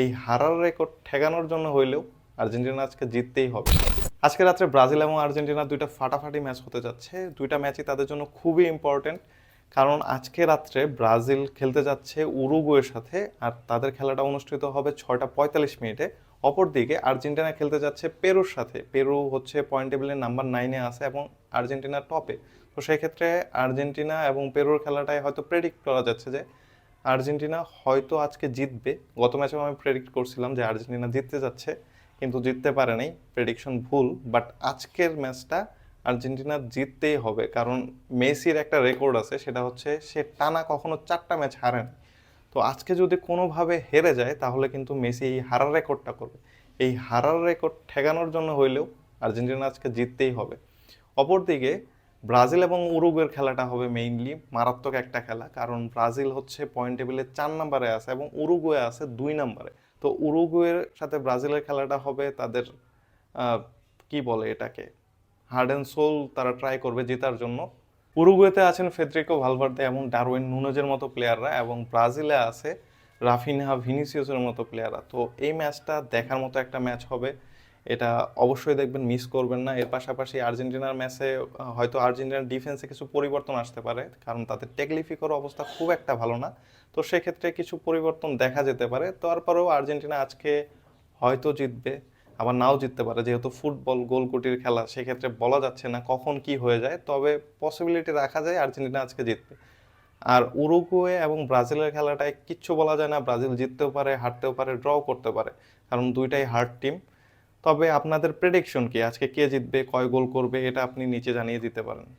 এই হারার রেকর্ড ঠেকানোর জন্য হইলেও আর্জেন্টিনা আজকে জিততেই হবে। আজকে রাত্রে ব্রাজিল এবং আর্জেন্টিনা দুইটা ফাটাফাটি ম্যাচ হতে যাচ্ছে। দুইটা ম্যাচই তাদের জন্য খুবই ইম্পর্টেন্ট কারণ আজকে রাত্রে ব্রাজিল খেলতে যাচ্ছে উরুগুয়ের সাথে, আর তাদের খেলাটা অনুষ্ঠিত হবে ছয়টা পঁয়তাল্লিশ মিনিটে। অপরদিকে আর্জেন্টিনা খেলতে যাচ্ছে পেরুর সাথে। পেরু হচ্ছে পয়েন্ট টেবিলের নাম্বার নাইনে আছে এবং আর্জেন্টিনা টপে তো সেই ক্ষেত্রে আর্জেন্টিনা এবং পেরুর খেলাটাই হয়তো প্রেডিক্ট করা যাচ্ছে যে আর্জেন্টিনা হয়তো আজকে জিতবে। গত ম্যাচেও আমি প্রেডিক্ট করছিলাম যে আর্জেন্টিনা জিততে যাচ্ছে, কিন্তু জিততে পারে নাই। প্রেডিকশন ভুল বাট আজকের ম্যাচটা আর্জেন্টিনা জিততেই হবে। কারণ মেসির একটা রেকর্ড আছে, সেটা হচ্ছে সে টানা কখনো চারটা ম্যাচ হারেনি। তো আজকে যদি কোনোভাবে হেরে যায়, তাহলে কিন্তু মেসি এই হারার রেকর্ডটা করবে। এই হারার রেকর্ড ঠেকানোর জন্য হইলেও আর্জেন্টিনা আজকে জিততেই হবে। অপরদিকে ব্রাজিল এবং উরুগুয়ের খেলাটা হবে মেইনলি মারাত্মক একটা খেলা, কারণ ব্রাজিল হচ্ছে পয়েন্ট টেবিলে চার নম্বরে আছে এবং উরুগুয়ে আছে দুই নম্বরে। তো উরুগুয়ের সাথে ব্রাজিলের খেলাটা হবে তাদের কি বলে এটাকে? হার্ড অ্যান্ড সোল তারা ট্রাই করবে জেতার জন্য। উরুগুয়েতে আছেন ফেদ্রিকো ভালভার্দে এবং ডারউইন নুনেজের মতো প্লেয়াররা এবং ব্রাজিলে আছে রাফিনহা ভিনিসিয়াসের মতো প্লেয়াররা তো এই ম্যাচটা দেখার মতো একটা ম্যাচ হবে। এটা অবশ্যই দেখবেন মিস করবেন না। এর পাশাপাশি আর্জেন্টিনার ম্যাচে হয়তো আর্জেন্টিনার ডিফেন্সে কিছু পরিবর্তন আসতে পারে। কারণ তাদের টেকলিফিকর অবস্থা খুব একটা ভালো না। তো সেক্ষেত্রে কিছু পরিবর্তন দেখা যেতে পারে। তারপরেও আর্জেন্টিনা আজকে হয়তো জিতবে, আবার নাও জিততে পারে। যেহেতু ফুটবল গোলকুটির খেলা, সেক্ষেত্রে বলা যাচ্ছে না কখন কি হয়ে যায়। তবে পসিবিলিটি রাখা যায় আর্জেন্টিনা আজকে জিতবে। আর উরুগুয়ে এবং ব্রাজিলের খেলাটায় কিচ্ছু বলা যায় না। ব্রাজিল জিততেও পারে, হারতেও পারে ড্র করতে পারে। কারণ দুইটাই হার্ড টিম তবে আপনাদের প্রেডিকশন কি? আজকে কে জিতবে, কয় গোল করবে, এটা আপনি নিচে জানিয়ে দিতে পারেন।